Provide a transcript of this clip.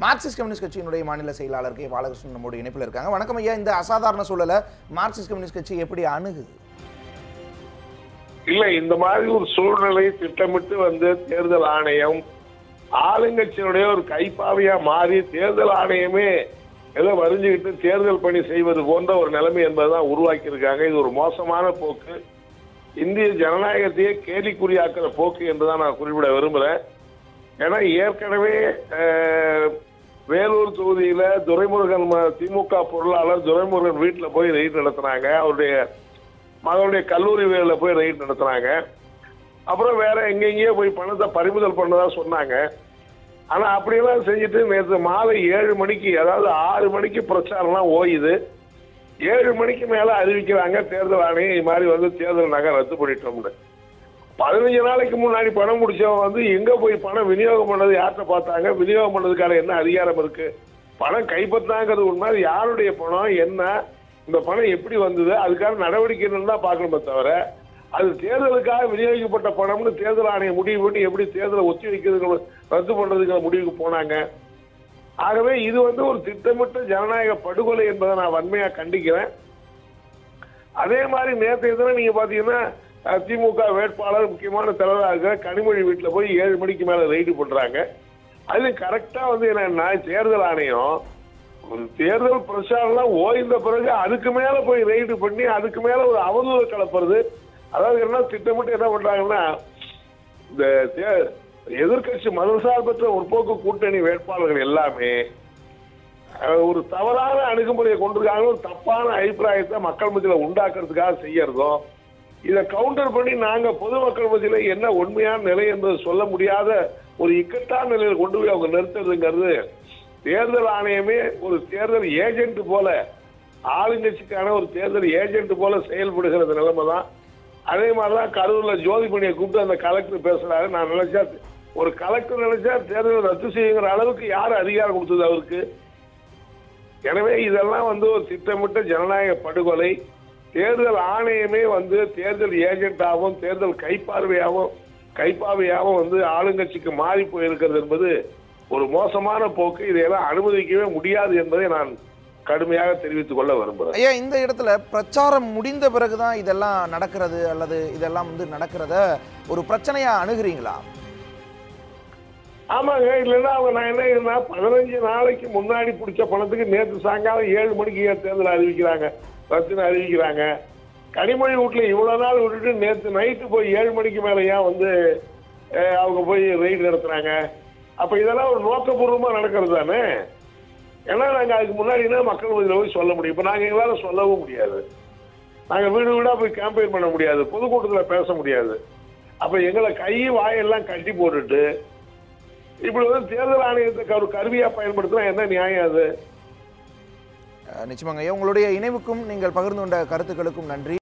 Marxist communist கட்சியினுடைய மாநில செயலாளர் கே பாலகிருஷ்ணன் நம்முடைய இணைப்பில் இருக்காங்க. வணக்கம் ஐயா. இந்த அசாதாரண சூழலை மார்க்சிஸ்ட் கம்யூனிஸ்ட் கட்சி எப்படி அணுகுது? இல்ல இந்த மாதிரி ஒரு சூழ்நிலை திட்டமிட்டு வந்து தேர்தல் ஆணையம் ஆளுங்கட்சியினுடைய ஒரு கைப்பாவையா மாறி தேர்தல் ஆணையமே ஏதோ வரிஞ்சுக்கிட்டு தேர்தல் பணி செய்வது போன்ற ஒரு நிலைமை என்பதுதான் உருவாக்கி இருக்காங்க இது ஒரு மோசமான போக்கு. இந்திய ஜனநாயகத்தையே கேலிக்குறியாக்குற போக்கு என்றுதான் நான் குறிப்பிட விரும்புறேன். ஏன்னா ஏற்கனவே வேலூர் தொகுதியில துரைமுருகன் ம- திமுக பொருளாளர் துரைமுருகன் வீட்டில் போய் ரெய்ட் நடத்துனாங்க. அவருடைய மகனுடைய கல்லூரி வேலையில் போய் ரைட் நடத்துனாங்க. அப்புறம் வேற எங்கெங்கேயோ போய் பணத்தை பறிமுதல் பண்ணதா சொன்னாங்க. ஆனா அப்படியெல்லாம் செஞ்சுட்டு நேற்று மாலை ஏழு மணிக்கு அதாவது ஆறு மணிக்கு பிரச்சாரம்லாம் ஓயுது. ஏழு மணிக்கு மேல அறிவிக்கிறாங்க தேர்தல் ஆணையம் இது மாதிரி வந்து தேர்தல் நகை ரத்து பண்ணிட்டோம்னு. பதினஞ்சு நாளைக்கு முன்னாடி பணம் முடிச்சவன் வந்து எங்க போய் பணம் விநியோகம் பண்ணது யார்கிட்ட பார்த்தாங்க? விநியோகம் பண்ணதுக்கான என்ன அதிகாரம் இருக்கு? பணம் கைப்பற்றாங்கிறது உண்மை. அது யாருடைய பணம்? என்ன? இந்த பணம் எப்படி வந்தது? அதுக்கான நடவடிக்கை என்னன்னு தான் பார்க்கணுமே தவிர அது தேர்தலுக்காக விநியோகிக்கப்பட்ட பணம்னு தேர்தல் ஆணையம் முடிவு பண்ணி எப்படி தேர்தலை ஒத்தி வைக்கிறதுக்கு ரத்து பண்றதுக்கு முடிவுக்கு போனாங்க. ஆகவே இது வந்து ஒரு திட்டமிட்ட ஜனநாயக படுகொலை என்பதை நான் வன்மையா கண்டிக்கிறேன். அதே மாதிரி நேற்றைய தினம் நீங்க பாத்தீங்கன்னா திமுக வேட்பாளர் முக்கியமான தலைவராக கனிமொழி வீட்டில் போய் ஏழு மணிக்கு மேலே ரைடு பண்ணுறாங்க அது கரெக்டாக வந்து என்னன்னா தேர்தல் ஆணையம் தேர்தல் பிரச்சாரம்லாம் ஓய்ந்த பிறகு அதுக்கு மேலே போய் ரைடு பண்ணி அதுக்கு மேலே ஒரு அவதூறு கலப்புறது அதாவது என்ன திட்டமிட்டு என்ன பண்ணுறாங்கன்னா இந்த தே- எதிர்க்கட்சி மதசார்பற்ற முற்போக்கு கூட்டணி வேட்பாளர்கள் எல்லாமே ஒரு தவறான அணுகுமுறையை கொண்டிருக்காங்க ஒரு தப்பான அபிப்பிராயத்தை மக்கள் மத்தியில் உண்டாக்குறதுக்காக செய்யறதும் இதை கவுண்டர் பண்ணி நாங்கள் பொதுமக்கள் மத்தியில் என்ன உண்மையான நிலை என்பது சொல்ல முடியாத ஒரு இக்கட்டான நிலையில் கொண்டு போய் அவங்க நிறுத்துறதுங்கிறது தேர்தல் ஆணையமே ஒரு தேர்தல் ஏஜென்ட் போல ஆளுங்கட்சிக்கான ஒரு தேர்தல் ஏஜென்ட் போல செயல்படுகிறது நிலைமை தான் அதே மாதிரிலாம் கரூரில் ஜோதி ஜோதிமணியை கூப்பிட்டு அந்த கலெக்டர் பேசுகிறாரு நான் நினைச்சா ஒரு கலெக்டர் நினைச்சா தேர்தலை ரத்து செய்யுங்கிற அளவுக்கு யார் அதிகாரம் கொடுத்தது அவருக்கு? எனவே இதெல்லாம் வந்து ஒரு திட்டமிட்ட ஜனநாயக படுகொலை. தேர்தல் ஆணையமே வந்து தேர்தல் ஏஜென்ட்டாகவும் தேர்தல் கைப்பார்வையாகவும் கைப்பாவையாகவும் வந்து ஆளுங்கட்சிக்கு மாறி போயிருக்கிறது என்பது ஒரு மோசமான போக்கு. இதையெல்லாம் அனுமதிக்கவே முடியாது என்பதை நான் கடுமையாக தெரிவித்துக் கொள்ள விரும்புகிறேன். ஐயா இந்த இடத்துல பிரச்சாரம் முடிந்த பிறகுதான் இதெல்லாம் நடக்கிறது அல்லது இதெல்லாம் வந்து நடக்கிறத ஒரு பிரச்சனையா அணுகுறீங்களா? ஆமாங்க இல்லைன்னா அவங்க நான் என்ன செய்யணும்னா பதினஞ்சு நாளைக்கு முன்னாடி பிடிச்ச பணத்துக்கு நேற்று சாயங்காலம் ஏழு மணிக்கு ஏன் தேர்தல் அறிவிக்கிறாங்க? ரத்துன்னு அறிவிக்கிறாங்க. கனிமொழி வீட்டில் இவ்வளோ நாள் விட்டுட்டு நேற்று நைட்டு போய் ஏழு மணிக்கு மேலே ஏன் வந்து அவங்க போய் ரெய்டு நடத்துகிறாங்க அப்போ இதெல்லாம் ஒரு நோக்கபூர்வமாக நடக்கிறது தானே? ஏன்னா நாங்கள் அதுக்கு முன்னாடினா மக்கள் மத்தியில் போய் சொல்ல முடியும். இப்போ நாங்கள் எங்களால் சொல்லவும் முடியாது. நாங்கள் வீடு வீடாக போய் கேம்பெயின் பண்ண முடியாது. பொதுக்கூட்டத்தில் பேச முடியாது. அப்போ எங்களை கை வாயெல்லாம் கட்டி போட்டுட்டு இப்படி வந்து தேர்தல் ஆணையத்தை ஒரு கருவியாக பயன்படுத்தினா என்ன நியாயம் அது? நிச்சயமாங்க. ஐயா உங்களுடைய இணைவுக்கும் நீங்கள் பகிர்ந்து கொண்ட கருத்துக்களுக்கும் நன்றி.